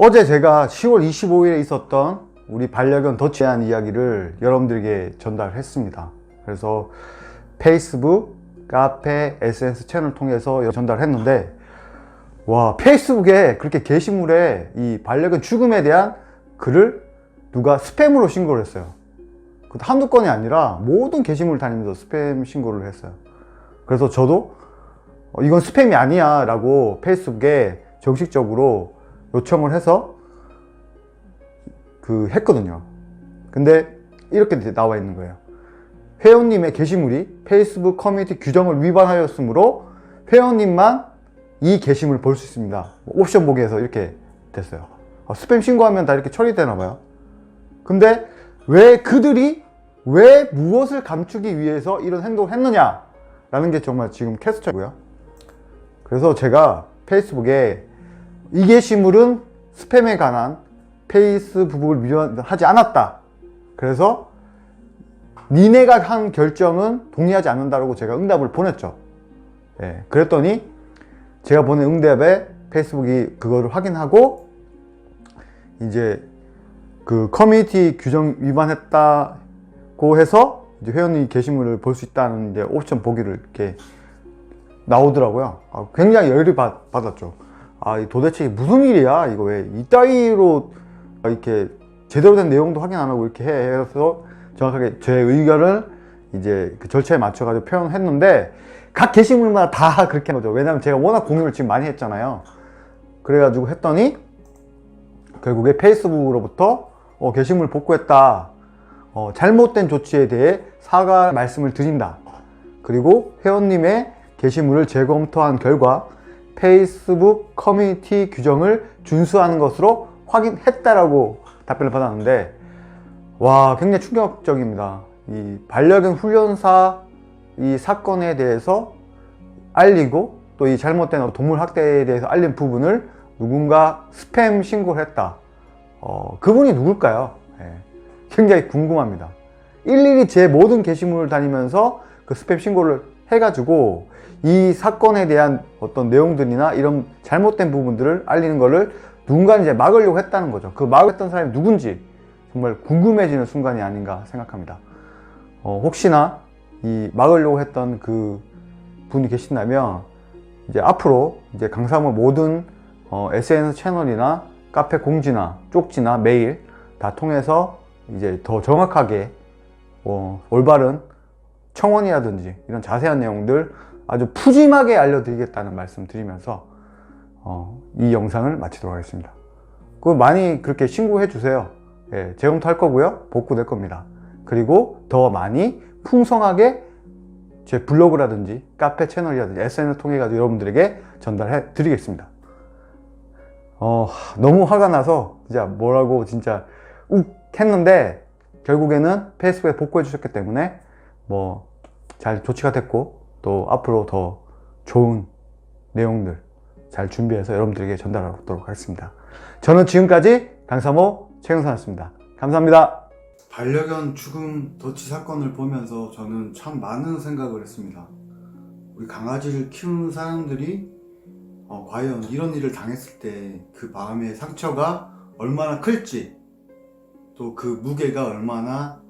어제 제가 10월 25일에 있었던 우리 반려견 더치에 대한 이야기를 여러분들에게 전달했습니다. 그래서 페이스북, 카페, SNS 채널 통해서 전달했는데 와 페이스북에 그렇게 게시물에 이 반려견 죽음에 대한 글을 누가 스팸으로 신고를 했어요. 그 한두 건이 아니라 모든 게시물 다니면서 스팸 신고를 했어요. 그래서 저도 어, 이건 스팸이 아니야 라고 페이스북에 정식적으로 요청을 해서 그 했거든요. 근데 이렇게 나와 있는 거예요. 회원님의 게시물이 페이스북 커뮤니티 규정을 위반하였으므로 회원님만 이 게시물을 볼 수 있습니다. 옵션 보기에서 이렇게 됐어요. 어, 스팸 신고하면 다 이렇게 처리되나 봐요. 근데 왜 그들이 왜 무엇을 감추기 위해서 이런 행동을 했느냐? 라는 게 정말 지금 캐스터고요. 그래서 제가 페이스북에 이 게시물은 스팸에 관한 페이스북을 위반하지 않았다. 그래서 니네가 한 결정은 동의하지 않는다고 제가 응답을 보냈죠. 예, 그랬더니 제가 보낸 응답에 페이스북이 그거를 확인하고 이제 그 커뮤니티 규정 위반했다고 해서 이제 회원님 게시물을 볼 수 있다는 이제 옵션 보기를 이렇게 나오더라고요. 아, 굉장히 열이 받, 받았죠. 아, 이 도대체 무슨 일이야? 이거 왜 이따위로 이렇게 제대로 된 내용도 확인 안 하고 이렇게 해? 해서 정확하게 제 의견을 이제 그 절차에 맞춰가지고 표현했는데 각 게시물마다 다 그렇게 한 거죠. 왜냐면 제가 워낙 공유를 지금 많이 했잖아요. 그래가지고 했더니 결국에 페이스북으로부터 어, 게시물 복구했다. 어, 잘못된 조치에 대해 사과 말씀을 드린다. 그리고 회원님의 게시물을 재검토한 결과 페이스북 커뮤니티 규정을 준수하는 것으로 확인했다라고 답변을 받았는데 와 굉장히 충격적입니다. 이 반려견 훈련사 이 사건에 대해서 알리고 또 이 잘못된 동물 학대에 대해서 알린 부분을 누군가 스팸 신고를 했다. 어, 그분이 누굴까요? 예, 굉장히 궁금합니다. 일일이 제 모든 게시물을 다니면서 그 스팸 신고를 해가지고 이 사건에 대한 어떤 내용들이나 이런 잘못된 부분들을 알리는 거를 누군가 이제 막으려고 했다는 거죠. 그 막았던 사람이 누군지 정말 궁금해지는 순간이 아닌가 생각합니다. 어, 혹시나 이 막으려고 했던 그 분이 계신다면 이제 앞으로 이제 강사모 모든 어, SNS 채널이나 카페 공지나 쪽지나 메일 다 통해서 이제 더 정확하게 어, 올바른 청원이라든지 이런 자세한 내용들 아주 푸짐하게 알려드리겠다는 말씀 드리면서 어, 이 영상을 마치도록 하겠습니다. 그 많이 그렇게 신고해 주세요. 예, 재검토 할 거고요. 복구될 겁니다. 그리고 더 많이 풍성하게 제 블로그라든지 카페 채널이라든지 SNS 통해 가지고 여러분들에게 전달해 드리겠습니다. 어, 너무 화가 나서 진짜 뭐라고 진짜 욱 했는데 결국에는 페이스북에 복구해 주셨기 때문에 뭐 잘 조치가 됐고 또 앞으로 더 좋은 내용들 잘 준비해서 여러분들에게 전달하도록 하겠습니다. 저는 지금까지 강사모 최영선이었습니다. 감사합니다. 반려견 죽음 더치 사건을 보면서 저는 참 많은 생각을 했습니다. 우리 강아지를 키우는 사람들이 어, 과연 이런 일을 당했을 때 그 마음의 상처가 얼마나 클지 또 그 무게가 얼마나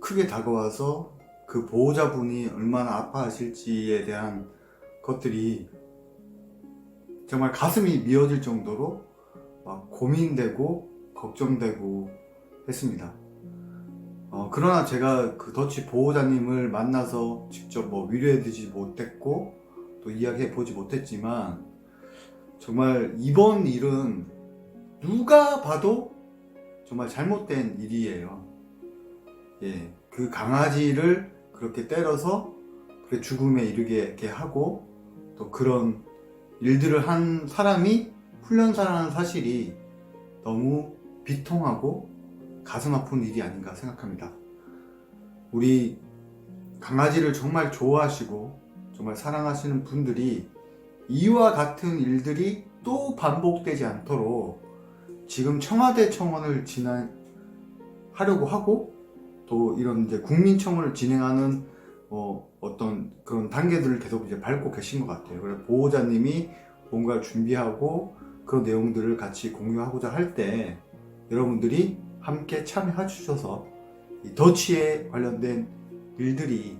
크게 다가와서 그 보호자분이 얼마나 아파하실지에 대한 것들이 정말 가슴이 미어질 정도로 막 고민되고 걱정되고 했습니다. 어, 그러나 제가 그 더치 보호자님을 만나서 직접 뭐 위로해드리지 못했고 또 이야기해 보지 못했지만 정말 이번 일은 누가 봐도 정말 잘못된 일이에요. 예, 그 강아지를 그렇게 때려서 그렇게 죽음에 이르게 하고 또 그런 일들을 한 사람이 훈련사라는 사실이 너무 비통하고 가슴 아픈 일이 아닌가 생각합니다. 우리 강아지를 정말 좋아하시고 정말 사랑하시는 분들이 이와 같은 일들이 또 반복되지 않도록 지금 청와대 청원을 진행하려고 하고 또 이런 이제 국민청원을 진행하는 어, 어떤 그런 단계들을 계속 이제 밟고 계신 것 같아요. 그래서 보호자님이 뭔가를 준비하고 그런 내용들을 같이 공유하고자 할 때 여러분들이 함께 참여해 주셔서 이 더치에 관련된 일들이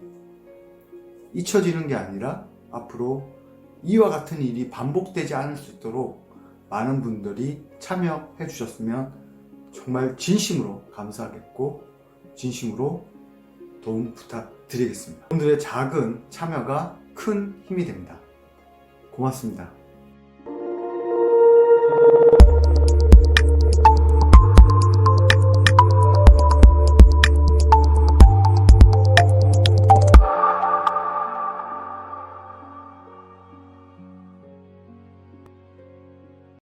잊혀지는 게 아니라 앞으로 이와 같은 일이 반복되지 않을 수 있도록 많은 분들이 참여해 주셨으면 정말 진심으로 감사하겠고 진심으로 도움 부탁드리겠습니다. 여러분들의 작은 참여가 큰 힘이 됩니다. 고맙습니다.